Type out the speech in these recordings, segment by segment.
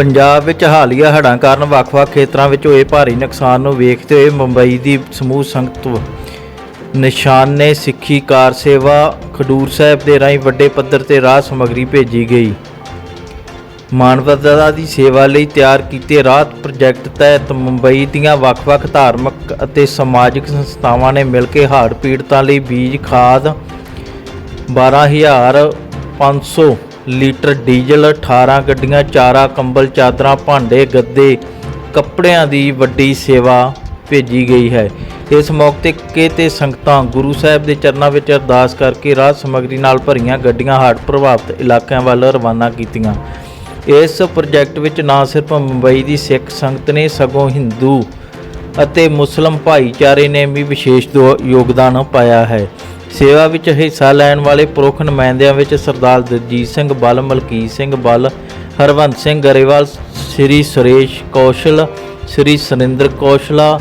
ਪੰਜਾਬ ਵਿੱਚ ਹਾਲੀਆ ਹੜ੍ਹਾਂ ਕਾਰਨ ਵੱਖ-ਵੱਖ ਖੇਤਰਾਂ ਵਿੱਚ ਹੋਏ ਭਾਰੀ ਨੁਕਸਾਨ ਨੂੰ ਵੇਖਦੇ ਹੋਏ ਮੁੰਬਈ ਦੀ ਸਮੂਹ ਸੰਗਤ ਨਿਸ਼ਾਨੇ ਸਿੱਖੀ ਕਾਰ ਸੇਵਾ ਖਡੂਰ ਸਾਹਿਬ ਦੇ ਰਾਹੀਂ ਵੱਡੇ ਪੱਧਰ ਤੇ ਰਾਹ ਸਮੱਗਰੀ ਭੇਜੀ ਗਈ। ਮਾਨਵਤਾ ਦੀ ਸੇਵਾ ਲਈ ਤਿਆਰ ਕੀਤੇ ਰਾਹਤ ਪ੍ਰੋਜੈਕਟ ਤਹਿਤ ਮੁੰਬਈ ਦੀਆਂ ਵੱਖ-ਵੱਖ ਧਾਰਮਿਕ ਅਤੇ ਸਮਾਜਿਕ ਸੰਸਥਾਵਾਂ ਨੇ ਮਿਲ ਕੇ ਹੜ੍ਹ ਪੀੜਤਾਂ ਲਈ ਬੀਜ ਖਾਦ 12500 ਲੀਟਰ ਡੀਜ਼ਲ 18 ਗੱਡੀਆਂ, ਚਾਰਾ ਕੰਬਲ, ਚਾਦਰਾਂ, ਭਾਂਡੇ, ਗੱਦੇ, ਕੱਪੜਿਆਂ ਦੀ ਵੱਡੀ ਸੇਵਾ ਭੇਜੀ ਗਈ ਹੈ। ਇਸ ਮੌਕੇ ਤੇ ਤੇ ਸੰਗਤਾਂ ਗੁਰੂ ਸਾਹਿਬ ਦੇ ਚਰਨਾਂ ਵਿੱਚ ਅਰਦਾਸ ਕਰਕੇ ਰਾਹਤ ਸਮੱਗਰੀ ਨਾਲ ਭਰੀਆਂ ਗੱਡੀਆਂ ਹੜ੍ਹ ਪ੍ਰਭਾਵਿਤ ਇਲਾਕਿਆਂ ਵੱਲ ਰਵਾਨਾ ਕੀਤੀਆਂ। ਇਸ ਪ੍ਰੋਜੈਕਟ ਵਿੱਚ ਨਾ ਸਿਰਫ ਮੁੰਬਈ ਦੀ ਸਿੱਖ ਸੰਗਤ ਨੇ, ਸਗੋਂ ਹਿੰਦੂ ਅਤੇ ਮੁਸਲਮ ਭਾਈਚਾਰੇ ਨੇ ਵੀ ਵਿਸ਼ੇਸ਼ ਦੋ- ਯੋਗਦਾਨ ਪਾਇਆ ਹੈ। ਸੇਵਾ ਵਿੱਚ ਹਿੱਸਾ ਲੈਣ ਵਾਲੇ ਪ੍ਰਮੁੱਖ ਨੁਮਾਇੰਦਿਆਂ ਵਿੱਚ ਸਰਦਾਰ ਦਲਜੀਤ ਸਿੰਘ ਬਲ, ਮਲਕੀਤ ਸਿੰਘ ਬਲ, ਹਰਵੰਤ ਸਿੰਘ ਗਰੇਵਾਲ, ਸ੍ਰੀ ਸੁਰੇਸ਼ ਕੌਸ਼ਲ, ਸ੍ਰੀ ਸੁਰਿੰਦਰ ਕੌਸ਼ਲਾ,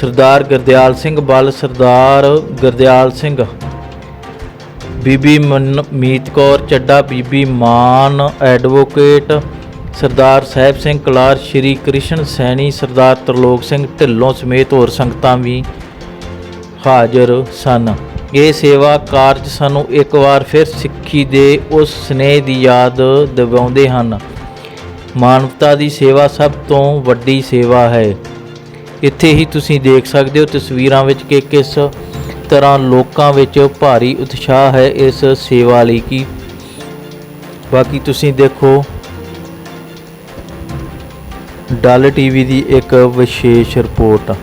ਸਰਦਾਰ ਗੁਰਦਿਆਲ ਸਿੰਘ ਬਲ, ਸਰਦਾਰ ਗੁਰਦਿਆਲ ਸਿੰਘ, ਬੀਬੀ ਮਨ- ਮੀਤ ਕੌਰ ਚੱਡਾ ਬੀਬੀ ਮਾਨ ਐਡਵੋਕੇਟ, ਸਰਦਾਰ ਸਾਹਿਬ ਸਿੰਘ ਕਲਾਰ, ਸ਼੍ਰੀ ਕ੍ਰਿਸ਼ਨ ਸੈਣੀ, ਸਰਦਾਰ ਤਰਲੋਕ ਸਿੰਘ ਢਿੱਲੋਂ ਸਮੇਤ ਹੋਰ ਸੰਗਤਾਂ ਵੀ ਹਾਜ਼ਰ ਸਨ। ਇਹ ਸੇਵਾ ਕਾਰਜ ਸਾਨੂੰ ਇੱਕ ਵਾਰ ਫਿਰ ਸਿੱਖੀ ਦੇ ਉਸ ਸਨੇਹ ਦੀ ਯਾਦ ਦਿਵਾਉਂਦੇ ਹਨ। ਮਾਨਵਤਾ ਦੀ ਸੇਵਾ ਸਭ ਤੋਂ ਵੱਡੀ ਸੇਵਾ ਹੈ। ਇੱਥੇ ਹੀ ਤੁਸੀਂ ਦੇਖ ਸਕਦੇ ਹੋ ਤਸਵੀਰਾਂ ਵਿੱਚ ਕਿ ਕਿਸ ਤਰ੍ਹਾਂ ਲੋਕਾਂ ਵਿੱਚ ਭਾਰੀ ਉਤਸ਼ਾਹ ਹੈ ਇਸ ਸੇਵਾ ਲਈ ਕੀ ਬਾਕੀ ਤੁਸੀਂ ਦੇਖੋ, ਡੱਲ ਟੀਵੀ ਦੀ ਇੱਕ ਵਿਸ਼ੇਸ਼ ਰਿਪੋਰਟ।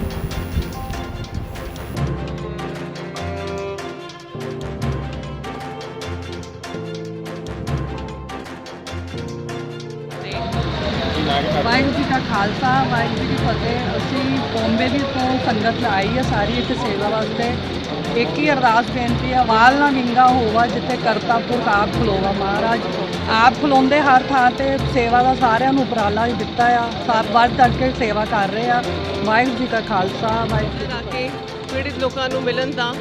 ਵਾਹਿਗੁਰੂ ਜੀ ਕਾ ਖਾਲਸਾ, ਵਾਹਿਗੁਰੂ ਜੀ ਕੀ ਫਤਿਹ। ਅਸੀਂ ਬੰਬੇ ਦੀ ਤੋਂ ਸੰਗਤ ਆਈ ਹੈ ਸਾਰੀ ਇੱਥੇ ਸੇਵਾ ਵਾਸਤੇ। ਇੱਕ ਹੀ ਅਰਦਾਸ ਬੇਨਤੀ ਹੈ ਵਾਲ ਨਾ ਵਿੰਗਾ ਹੋਵਾ ਜਿੱਥੇ ਕਰਤਾਪੁਰ ਆਪ ਖਲੋਵਾ ਮਹਾਰਾਜ। ਆਪ ਖਲੋਂਦੇ ਹਰ ਥਾਂ ਤੇ ਸੇਵਾ ਦਾ ਸਾਰਿਆਂ ਨੂੰ ਉਪਰਾਲਾ ਦਿੱਤਾ ਆ। ਸਾਰ ਵੱਧ ਤੱਕ ਕੇ ਸੇਵਾ ਕਰ ਰਹੇ ਆ। ਵਾਹਿਗੁਰੂ ਜੀ ਕਾ ਖਾਲਸਾ, ਵਾਹਿਗੁਰੂ ਜੀ ਆ ਕੇ ਪੀੜਿਤ ਲੋਕਾਂ ਨੂੰ ਮਿਲਣ ਦਾ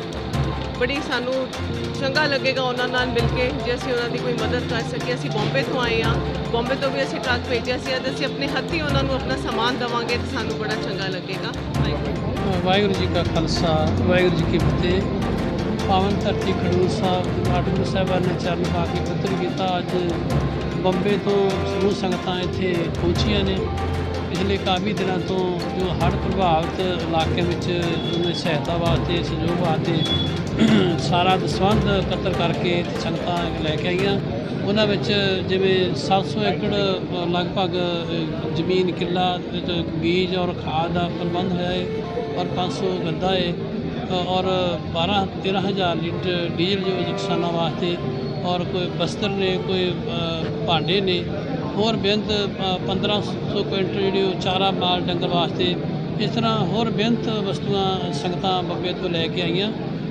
ਬੜੀ ਸਾਨੂੰ ਚੰਗਾ ਲੱਗੇਗਾ ਉਹਨਾਂ ਨਾਲ ਮਿਲ ਕੇ, ਜੇ ਅਸੀਂ ਉਹਨਾਂ ਦੀ ਕੋਈ ਮਦਦ ਕਰ ਸਕੀਏ। ਅਸੀਂ ਬੰਬੇ ਤੋਂ ਆਏ ਹਾਂ। ਬੰਬੇ ਤੋਂ ਵੀ ਅਸੀਂ ਟਰੱਕ ਭੇਜਿਆ ਸੀ ਅੱਜ ਅਸੀਂ ਆਪਣੇ ਹੱਥੀਂ ਉਹਨਾਂ ਨੂੰ ਆਪਣਾ ਸਮਾਨ ਦੇਵਾਂਗੇ ਤੇ ਸਾਨੂੰ ਬੜਾ ਚੰਗਾ ਲੱਗੇਗਾ। ਵਾਹਿਗੁਰੂ। ਜੀ ਕਾ ਖਾਲਸਾ, ਵਾਹਿਗੁਰੂ ਜੀ ਕੀ ਫਤਿਹ। ਪਾਵਨ ਧਰਤੀ ਖਡੂਰ ਸਾਹਿਬ ਆਟੂ ਸਾਹਿਬਾਨ ਨੇ ਚਰਨ ਪਾ ਕੇ ਪੱਤਰ ਕੀਤਾ ਅੱਜ ਬੰਬੇ ਤੋਂ ਸਮੂਹ ਸੰਗਤਾਂ ਇੱਥੇ ਪਹੁੰਚੀਆਂ ਨੇ। ਪਿਛਲੇ ਕਾਫੀ ਦਿਨਾਂ ਤੋਂ ਜੋ ਹੜ੍ਹ ਪ੍ਰਭਾਵਿਤ ਇਲਾਕੇ ਵਿੱਚ ਉਹਨਾਂ ਸਹਾਇਤਾ ਵਾਸਤੇ ਸਹਿਯੋਗ ਵਾਸਤੇ ਸਾਰਾ ਦਸਵੰਧ ਇਕੱਤਰ ਕਰਕੇ ਸੰਗਤਾਂ ਲੈ ਕੇ ਆਈਆਂ। ਉਹਨਾਂ ਵਿੱਚ ਜਿਵੇਂ 700 ਏਕੜ ਲਗਭਗ ਜ਼ਮੀਨ ਕਿੱਲਾ ਬੀਜ ਔਰ ਖਾਦ ਦਾ ਪ੍ਰਬੰਧ ਹੈ ਔਰ 500 ਗੱਦਾ ਹੈ ਅ, ਔਰ 12 13000 ਲੀਟਰ ਡੀਜ਼ਲ ਜੋ ਕਿਸਾਨਾਂ ਵਾਸਤੇ ਔਰ ਕੋਈ ਬਸਤਰ ਨੇ ਕੋਈ ਭਾਂਡੇ ਨੇ ਹੋਰ ਬੇਅੰਤ ਅ, 1500 ਕੁਇੰਟਲ ਜਿਹੜੀ ਉਹ ਚਾਰਾ ਮਾਲ ਡੰਗਰ ਵਾਸਤੇ ਇਸ ਤਰ੍ਹਾਂ ਹੋਰ ਬੇਅੰਤ ਵਸਤੂਆਂ ਸੰਗਤਾਂ ਬੰਬੇ ਤੋਂ ਲੈ ਕੇ ਆਈਆਂ।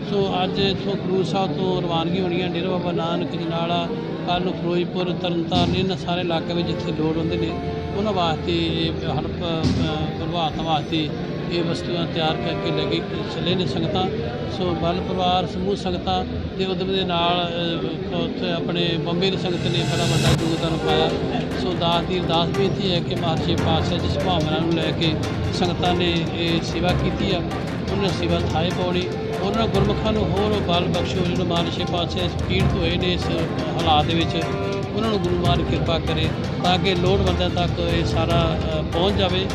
ਸੋ ਅੱਜ ਇੱਥੋਂ ਗੁਰੂ ਸਾਹਿਬ ਤੋਂ ਰਵਾਨਗੀ ਹੋਣੀ ਹੈ ਡੇਰਾ ਬਾਬਾ ਨਾਨਕ ਜਨਾਲਾ ਕੱਲ੍ਹ ਨੂੰ ਫਿਰੋਜ਼ਪੁਰ ਤਰਨਤਾਰਨ ਇਹਨਾਂ ਸਾਰੇ ਇਲਾਕੇ ਵਿੱਚ ਜਿੱਥੇ ਲੋੜ ਹੁੰਦੇ ਨੇ ਉਹਨਾਂ ਵਾਸਤੇ ਇਹ ਹੜ੍ਹ ਪ- ਵਾਸਤੇ ਇਹ ਵਸਤੂਆਂ ਤਿਆਰ ਕਰਕੇ ਲੈ ਕੇ ਚੱਲੇ ਨੇ ਸੰਗਤਾਂ। ਸੋ ਬਲ ਪਰਿਵਾਰ, ਸਮੂਹ ਸੰਗਤਾਂ ਦੇ ਉਦਮ ਦੇ ਨਾਲ ਉੱਥੇ ਆਪਣੇ ਬੰਬੇ ਦੀ ਸੰਗਤ ਨੇ ਬੜਾ ਵੱਡਾ ਯੋਗਦਾਨ ਪਾਇਆ। ਸੋ ਦਾਸ ਦੀ ਅਰਦਾਸ ਬੇਨਤੀ ਹੈ ਕਿ ਮਹਾਰਾਜ ਪਾਤਸ਼ਾਹ ਜਿਸ ਭਾਵਨਾ ਨੂੰ ਲੈ ਕੇ ਸੰਗਤਾਂ ਨੇ ਇਹ ਸੇਵਾ ਕੀਤੀ ਆ। ਉਹਨਾਂ ਸੇਵਾ ਥਾਏ ਪਾਉਣੀ। ਉਹਨਾਂ ਗੁਰਮੁਖਾਂ ਨੂੰ ਹੋਰ ਬਲ ਬਖਸ਼ੋ, ਜਿਹਨੂੰ ਮਹਾਰਾਜ ਪਾਤਸ਼ਾਹ ਇਸ ਪੀੜਤ ਹੋਏ ਨੇ ਇਸ ਹਾਲਾਤ ਦੇ ਵਿੱਚ। ਉਹਨਾਂ ਨੂੰ ਗੁਰੂ ਮਹਾਰਾਜ ਕਿਰਪਾ ਕਰੇ ਤਾਂ ਕਿ ਲੋੜਵੰਦਾਂ ਤੱਕ ਇਹ ਸਾਰਾ ਪਹੁੰਚ ਜਾਵੇ।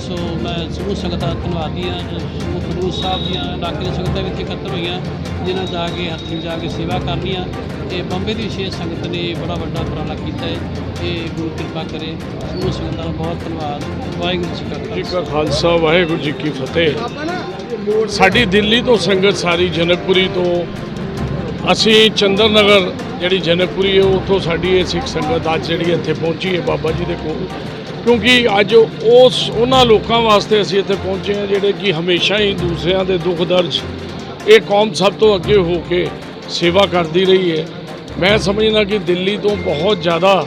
ਸੋ ਮੈਂ ਸਮੂਹ ਸੰਗਤਾਂ ਦਾ ਧੰਨਵਾਦੀ ਹਾਂ ਸਮੂਹ ਖਡੂਰ ਸਾਹਿਬ ਦੀਆਂ ਇਲਾਕੇ ਦੀਆਂ ਸੰਗਤਾਂ ਵੀ ਇੱਥੇ ਇਕੱਤਰ ਹੋਈਆਂ, ਜਿਨ੍ਹਾਂ ਜਾ ਕੇ ਹੱਥੀਂ ਜਾ ਕੇ ਸੇਵਾ ਕਰਨੀ ਆ। ਤੇ ਬੰਬੇ ਦੀ ਵਿਸ਼ੇਸ਼ ਸੰਗਤ ਨੇ ਬੜਾ ਵੱਡਾ ਉਪਰਾਲਾ ਕੀਤਾ ਹੈ, ਇਹ ਗੁਰੂ ਕਿਰਪਾ ਕਰੇ। ਸਮੂਹ ਸੰਗਤਾਂ ਦਾ ਬਹੁਤ ਧੰਨਵਾਦ। ਵਾਹਿਗੁਰੂ ਜੀ ਕਾ ਜੀ ਖਾਲਸਾ ਕਾ ਖਾਲਸਾ, ਵਾਹਿਗੁਰੂ ਜੀ ਕੀ ਫਤਿਹ। ਸਾਡੀ ਦਿੱਲੀ ਤੋਂ ਸੰਗਤ ਸਾਰੀ ਜਨਕਪੁਰੀ ਤੋਂ ਅਸੀਂ ਚੰਦਰ ਨਗਰ ਜਿਹੜੀ ਜਨਕਪੁਰੀ ਹੈ, ਉੱਥੋਂ ਸਾਡੀ ਇਹ ਸਿੱਖ ਸੰਗਤ ਅੱਜ ਜਿਹੜੀ ਇੱਥੇ ਪਹੁੰਚੀ ਹੈ ਬਾਬਾ ਜੀ ਦੇ ਕੋਲ। ਕਿਉਂਕਿ ਅੱਜ ਉਸ ਉਹਨਾਂ ਲੋਕਾਂ ਵਾਸਤੇ ਅਸੀਂ ਇੱਥੇ ਪਹੁੰਚੇ ਹਾਂ ਜਿਹੜੇ ਕਿ ਹਮੇਸ਼ਾ ਹੀ ਦੂਸਰਿਆਂ ਦੇ ਦੁੱਖ ਦਰਜ, ਇਹ ਕੌਮ ਸਭ ਤੋਂ ਅੱਗੇ ਹੋ ਕੇ ਸੇਵਾ ਕਰਦੀ ਰਹੀ ਹੈ। ਮੈਂ ਸਮਝਦਾ ਕਿ ਦਿੱਲੀ ਤੋਂ ਬਹੁਤ ਜ਼ਿਆਦਾ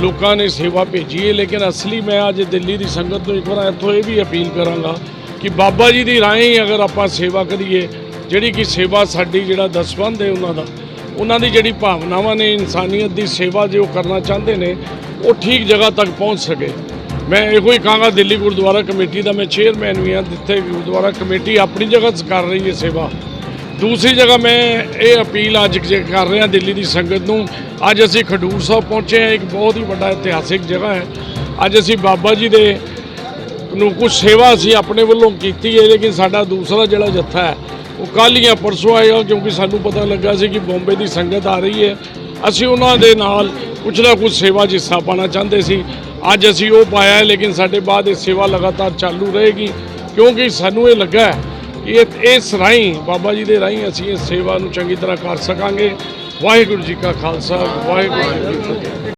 ਲੋਕਾਂ ਨੇ ਸੇਵਾ ਭੇਜੀ ਹੈ, ਲੇਕਿਨ ਅਸਲੀ ਮੈਂ ਅੱਜ ਦਿੱਲੀ ਦੀ ਸੰਗਤ ਨੂੰ ਇੱਕ ਵਾਰ ਇੱਥੋਂ ਇਹ ਵੀ ਅਪੀਲ ਕਰਾਂਗਾ ਕਿ ਬਾਬਾ ਜੀ ਦੀ ਰਾਹੀਂ ਅਗਰ ਆਪਾਂ ਸੇਵਾ ਕਰੀਏ ਜਿਹੜੀ ਕਿ ਸੇਵਾ ਸਾਡੀ ਜਿਹੜਾ ਦਸਵੰਧ ਹੈ ਉਹਨਾਂ ਦਾ, ਉਹਨਾਂ ਦੀ ਜਿਹੜੀ ਭਾਵਨਾਵਾਂ ਨੇ, ਇਨਸਾਨੀਅਤ ਦੀ ਸੇਵਾ ਜੋ ਕਰਨਾ ਚਾਹੁੰਦੇ ਨੇ, ਉਹ ਠੀਕ ਜਗ੍ਹਾ ਤੱਕ ਪਹੁੰਚ ਸਕੇ। ਮੈਂ ਇਹੋ ਹੀ ਕਹਾਂਗਾ, ਦਿੱਲੀ ਗੁਰਦੁਆਰਾ ਕਮੇਟੀ ਦਾ ਮੈਂ ਚੇਅਰਮੈਨ ਵੀ ਹਾਂ, ਜਿੱਥੇ ਗੁਰਦੁਆਰਾ ਕਮੇਟੀ ਆਪਣੀ ਜਗ੍ਹਾ ਕਰ ਰਹੀ ਹੈ ਸੇਵਾ। ਦੂਸਰੀ ਜਗ੍ਹਾ ਮੈਂ ਇਹ ਅਪੀਲ ਅੱਜ ਕਰ ਰਿਹਾ ਦਿੱਲੀ ਦੀ ਸੰਗਤ ਨੂੰ, ਅੱਜ ਅਸੀਂ ਖਡੂਰ ਸਾਹਿਬ ਪਹੁੰਚੇ ਹਾਂ, ਇੱਕ ਬਹੁਤ ਹੀ ਵੱਡਾ ਇਤਿਹਾਸਿਕ ਜਗ੍ਹਾ ਹੈ। ਅੱਜ ਅਸੀਂ ਬਾਬਾ ਜੀ ਦੇ ਨੂੰ ਕੁਝ ਸੇਵਾ ਅਸੀਂ ਆਪਣੇ ਵੱਲੋਂ ਕੀਤੀ ਹੈ, ਲੇਕਿਨ ਸਾਡਾ ਦੂਸਰਾ ਜਿਹੜਾ ਜੱਥਾ ਹੈ ਉਹ ਕੱਲ੍ਹ ਜਾਂ ਪਰਸੋਂ ਆ, ਕਿਉਂਕਿ ਸਾਨੂੰ ਪਤਾ ਲੱਗਾ ਸੀ ਕਿ ਬੰਬੇ ਦੀ ਸੰਗਤ ਆ ਰਹੀ ਹੈ। ਅਸੀਂ ਉਹਨਾਂ ਦੇ ਨਾਲ ਕੁਝ ਨਾ ਕੁਝ ਸੇਵਾ 'ਚ ਹਿੱਸਾ ਪਾਉਣਾ ਚਾਹੁੰਦੇ ਸੀ। ਅੱਜ ਅਸੀਂ ਉਹ ਪਾਇਆ, ਲੇਕਿਨ ਸਾਡੇ ਬਾਅਦ ਇਹ ਸੇਵਾ ਲਗਾਤਾਰ ਚਾਲੂ ਰਹੇਗੀ, ਕਿਉਂਕਿ ਸਾਨੂੰ ਇਹ ਲੱਗਾ ਕਿ ਇਸ ਰਾਹੀਂ ਬਾਬਾ ਜੀ ਦੇ ਰਾਹੀਂ ਅਸੀਂ ਇਸ ਸੇਵਾ ਨੂੰ ਚੰਗੀ ਤਰ੍ਹਾਂ ਕਰ ਸਕਾਂਗੇ। ਵਾਹਿਗੁਰੂ ਜੀ ਕਾ ਖਾਲਸਾ, ਵਾਹਿਗੁਰੂ ਜੀ ਕੀ ਫਤਿਹ।